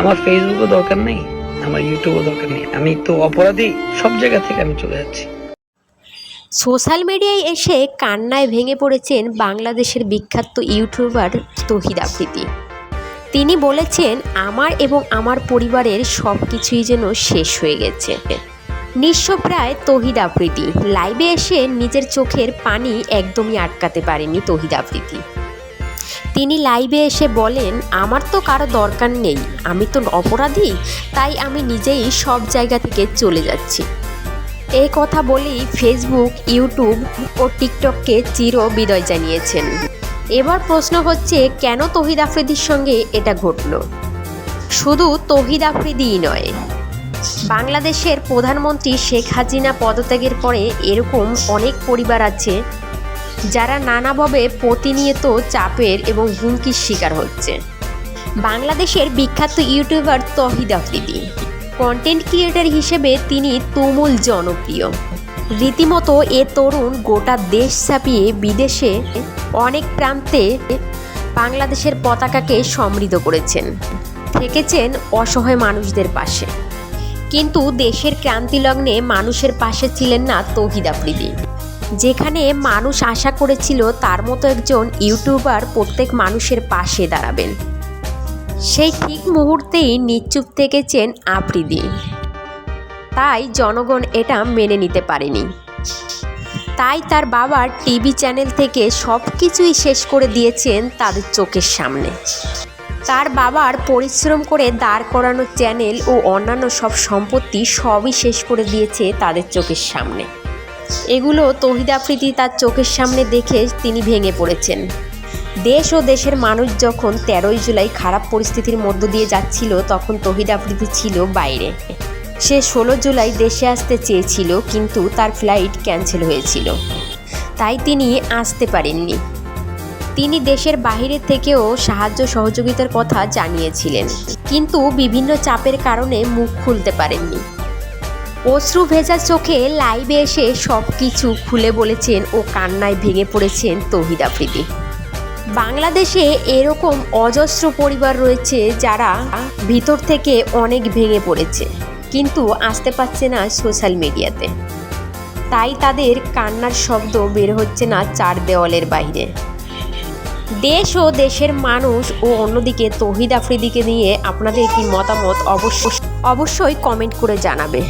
আমার ফেসবুকও দরকার নেই, আমার ইউটিউবও দরকার নেই। আমি তো অপরাধী, সব জায়গা থেকে আমি চলে যাচ্ছি। সোশ্যাল মিডিয়ায় এসে কান্নায় ভেঙে পড়েছেন বাংলাদেশের বিখ্যাত ইউটিউবার তহিদ আফ্রিদি তিনি বলেছেন, আমার এবং আমার পরিবারের সব কিছুই যেন শেষ হয়ে গেছে। নিঃস্বপ্রায় তহিদ আফ্রিদি লাইভে এসে নিজের চোখের পানি একদমই আটকাতে পারেনি তহিদ আফ্রিদি তিনি লাইভে এসে বলেন, আমার তো কারও দরকার নেই, আমি তো অপরাধী, তাই আমি নিজেই সব জায়গা থেকে চলে যাচ্ছি। এই কথা বলেই ফেসবুক ইউটিউব ও টিকটককে চির বিদায় জানিয়েছেন। এবার প্রশ্ন হচ্ছে, কেন তহিদ আফ্রিদির সঙ্গে এটা ঘটল? শুধু তহিদ আফ্রিদিই নয়, বাংলাদেশের প্রধানমন্ত্রী শেখ হাসিনা পদত্যাগের পরে এরকম অনেক পরিবার আছে যারা নানাভাবে প্রতিনিয়ত চাপের এবং হুমকির শিকার হচ্ছে। বাংলাদেশের বিখ্যাত YouTuber Tohid Afridi. Content creator হিসেবে তিনি তুমুল জনপ্রিয়। রীতিমতো এ তরুণ গোটা দেশ ছাপিয়ে বিদেশে অনেক প্রান্তে বাংলাদেশের পতাকাকে সমৃদ্ধ করেছেন। থেকেছেন অসহায় মানুষদের পাশে। কিন্তু দেশের ক্রান্তিলগ্নে মানুষের পাশে ছিলেন না তহিদ আফ্রিদি। যেখানে মানুষ আশা করেছিল তার মতো একজন ইউটিউবার প্রত্যেক মানুষের পাশে দাঁড়াবেন। সেই ঠিক মুহূর্তেই নিশ্চুপ থেকেছেন আফ্রিদি। তাই জনগণ এটা মেনে নিতে পারেনি। তাই তার বাবার টিভি চ্যানেল থেকে সব কিছুই শেষ করে দিয়েছেন তাদের চোখের সামনে। তার বাবার পরিশ্রম করে দাঁড় করানো চ্যানেল ও অন্যান্য সব সম্পত্তি সবই শেষ করে দিয়েছে তাদের চোখের সামনে। এগুলো তহিদ আফ্রিদি তার চোখের সামনে দেখে তিনি ভেঙে পড়েছেন। দেশ ও দেশের মানুষ যখন তেরোই জুলাই খারাপ পরিস্থিতির মধ্য দিয়ে যাচ্ছিল, তখন তহিদ আফ্রিদি ছিল বাইরে। সে ষোলো জুলাই দেশে আসতে চেয়েছিল, কিন্তু তার ফ্লাইট ক্যান্সেল হয়েছিল। তাই তিনি আসতে পারেননি। তিনি দেশের বাইরে থেকেও সাহায্য সহযোগিতার কথা জানিয়েছিলেন। কিন্তু বিভিন্ন চাপের কারণে মুখ খুলতে পারেননি। অশ্রু ভেজা চোখে লাইভে এসে সব কিছু খুলে বলেছেন ও কান্নায় ভেঙে পড়েছেন তহিদ আফ্রিদি। বাংলাদেশে এরকম অজস্র পরিবার রয়েছে যারা ভিতর থেকে অনেক ভেঙে পড়েছে, কিন্তু আসতে পারছে না সোশ্যাল মিডিয়াতে তাই তাদের কান্নার শব্দ বের হচ্ছে না চার দেওয়ালের বাইরে। দেশ ও দেশের মানুষ ও অন্যদিকে তহিদ আফ্রিদিকে নিয়ে আপনাদের কি মতামত অবশ্যই অবশ্যই কমেন্ট করে জানাবে।